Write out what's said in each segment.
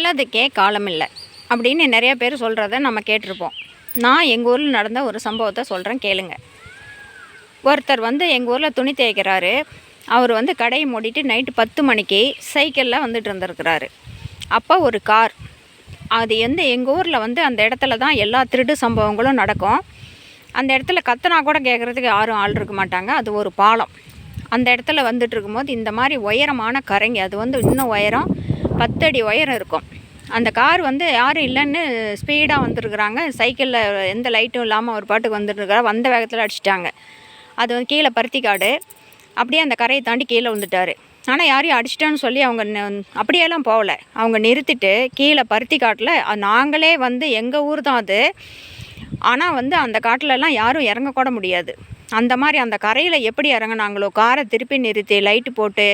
நல்லதுக்கே காலம் இல்லை. அப்படின்னு நிறைய பேர் சொல்கிறத நம்ம கேட்டிருப்போம். நான் எங்கள் ஊரில் நடந்த ஒரு சம்பவத்தை சொல்கிறேன் கேளுங்க. ஒருத்தர் வந்து எங்கள் ஊரில் துணி தேய்க்கிறாரு. அவர் வந்து கடையை மூடிட்டு நைட்டு பத்து மணிக்கு சைக்கிளில் வந்துட்டு இருந்திருக்கிறாரு. அப்போ ஒரு கார் அது வந்து எங்கள் ஊரில் வந்து அந்த இடத்துல தான் எல்லா திருட்டு சம்பவங்களும் நடக்கும். அந்த இடத்துல கத்தனா கூட கேட்குறதுக்கு யாரும் ஆள் இருக்க மாட்டாங்க. அது ஒரு பாலம். அந்த இடத்துல வந்துட்டு இருக்கும்போது இந்த மாதிரி உயரமான கரைங்க அது வந்து இன்னும் உயரம் பத்தடி உயரம் இருக்கும். அந்த கார் வந்து யாரும் இல்லைன்னு ஸ்பீடாக வந்துருக்குறாங்க. சைக்கிளில் எந்த லைட்டும் இல்லாமல் ஒரு பாட்டுக்கு வந்துட்டுருக்காரு. வந்த வேகத்தில் அடிச்சிட்டாங்க. அது வந்து கீழே பருத்தி காடு அப்படியே அந்த கரையை தாண்டி கீழே விழுந்துட்டாரு ஆனால் யாரையும் அடிச்சிட்டோன்னு சொல்லி அவங்க அப்படியெல்லாம் போகல. அவங்க நிறுத்திட்டு கீழே பருத்தி காட்டில் நாங்களே வந்து எங்கள் ஊர் தான் அது. ஆனால் வந்து அந்த காட்டிலலாம் யாரும் இறங்கக்கூட முடியாது. அந்த மாதிரி அந்த கரையில் எப்படி இறங்குனாங்களோ காரை திருப்பி நிறுத்தி லைட்டு போட்டு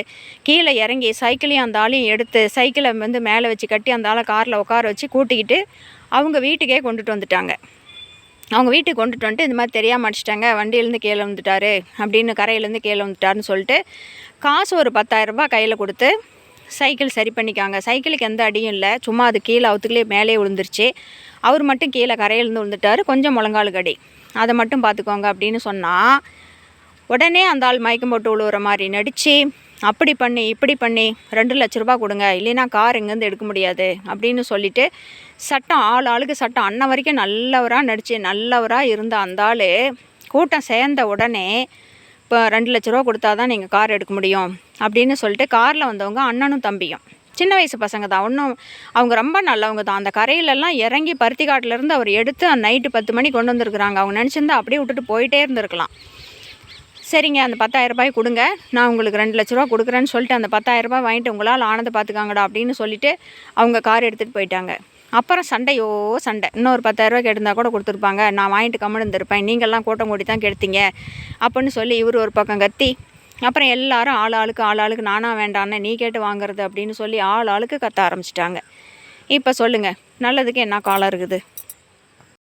கீழே இறங்கி சைக்கிளையும் அந்த ஆளையும் எடுத்து சைக்கிளை வந்து மேலே வச்சு கட்டி அந்த ஆளை காரில் உட்கார வச்சு கூட்டிக்கிட்டு அவங்க வீட்டுக்கே கொண்டுட்டு வந்துட்டாங்க. அவங்க வீட்டுக்கு கொண்டுட்டு வந்துட்டு இந்த மாதிரி தெரியாமல் அடிச்சிட்டாங்க வண்டியிலேருந்து கீழே வந்துட்டாரு அப்படின்னு கரையிலேருந்து கீழே வந்துட்டாருன்னு சொல்லிட்டு காசு ஒரு பத்தாயிரரூபா கையில் கொடுத்து சைக்கிள் சரி பண்ணிக்காங்க. சைக்கிளுக்கு எந்த அடியும் இல்லை. சும்மா அது கீழே அவுத்துக்குள்ளே மேலே விழுந்துருச்சு. அவர் மட்டும் கீழே கரையிலேருந்து விழுந்துட்டாரு. கொஞ்சம் முழங்காலுக்கு அடி. அதை மட்டும் பார்த்துக்கோங்க அப்படின்னு சொன்னால் உடனே அந்த ஆள் மயக்கம் போட்டு விழுவுற மாதிரி நடித்து அப்படி பண்ணி இப்படி பண்ணி ரெண்டு லட்ச ரூபா கொடுங்க இல்லைன்னா கார் எங்கேருந்து எடுக்க முடியாது அப்படின்னு சொல்லிட்டு சட்டம் ஆள் ஆளுக்கு சட்டம் அன்ன வரைக்கும் நல்லவராக நடித்து நல்லவராக இருந்த அந்த ஆள் கூட்டம் சேர்ந்த உடனே இப்போ ரெண்டு லட்ச ரூபா கொடுத்தா தான் நீங்கள் கார் எடுக்க முடியும் அப்படின்னு சொல்லிட்டு காரில் வந்தவங்க அண்ணனும் தம்பியும். சின்ன வயசு பசங்க தான். ஒன்றும் அவங்க ரொம்ப நல்லவங்க தான். அந்த கரையிலெல்லாம் இறங்கி பருத்தி காட்டிலேருந்து அவர் எடுத்து நைட்டு பத்து மணி கொண்டு வந்திருக்கிறாங்க. அவங்க நினச்சிருந்தா அப்படியே விட்டுட்டு போயிட்டே இருந்திருக்கலாம். சரிங்க அந்த பத்தாயிரம் ரூபாய் கொடுங்க. நான் உங்களுக்கு ரெண்டு லட்ச ரூபா கொடுக்குறேன்னு சொல்லிட்டு அந்த பத்தாயிரம் ரூபாய் வாங்கிட்டு உங்களால் ஆனதை பார்த்துக்காங்கடா அப்படின்னு சொல்லிட்டு அவங்க கார் எடுத்துகிட்டு போயிட்டாங்க. அப்புறம் சண்டையோ சண்டை. இன்னொரு பத்தாயிரரூபா கேட்டிருந்தா கூட கொடுத்துருப்பாங்க. நான் வாங்கிட்டு கம்மன் இருந்திருப்பேன். நீங்கள்லாம் கூட்டம் கூட்டி தான் கெடுத்தீங்க. அப்படின்னு சொல்லி இவர் ஒரு பக்கம் கத்தி அப்புறம் எல்லாரும் ஆள் ஆளுக்கு ஆள் ஆளுக்கு நானா வேண்டான்னு நீ கேட்டு வாங்குறது அப்படின்னு சொல்லி ஆள் ஆளுக்கு கத்த ஆரம்பிச்சிட்டாங்க. இப்போ சொல்லுங்கள் நல்லதுக்கு என்ன காலம் இருக்குது?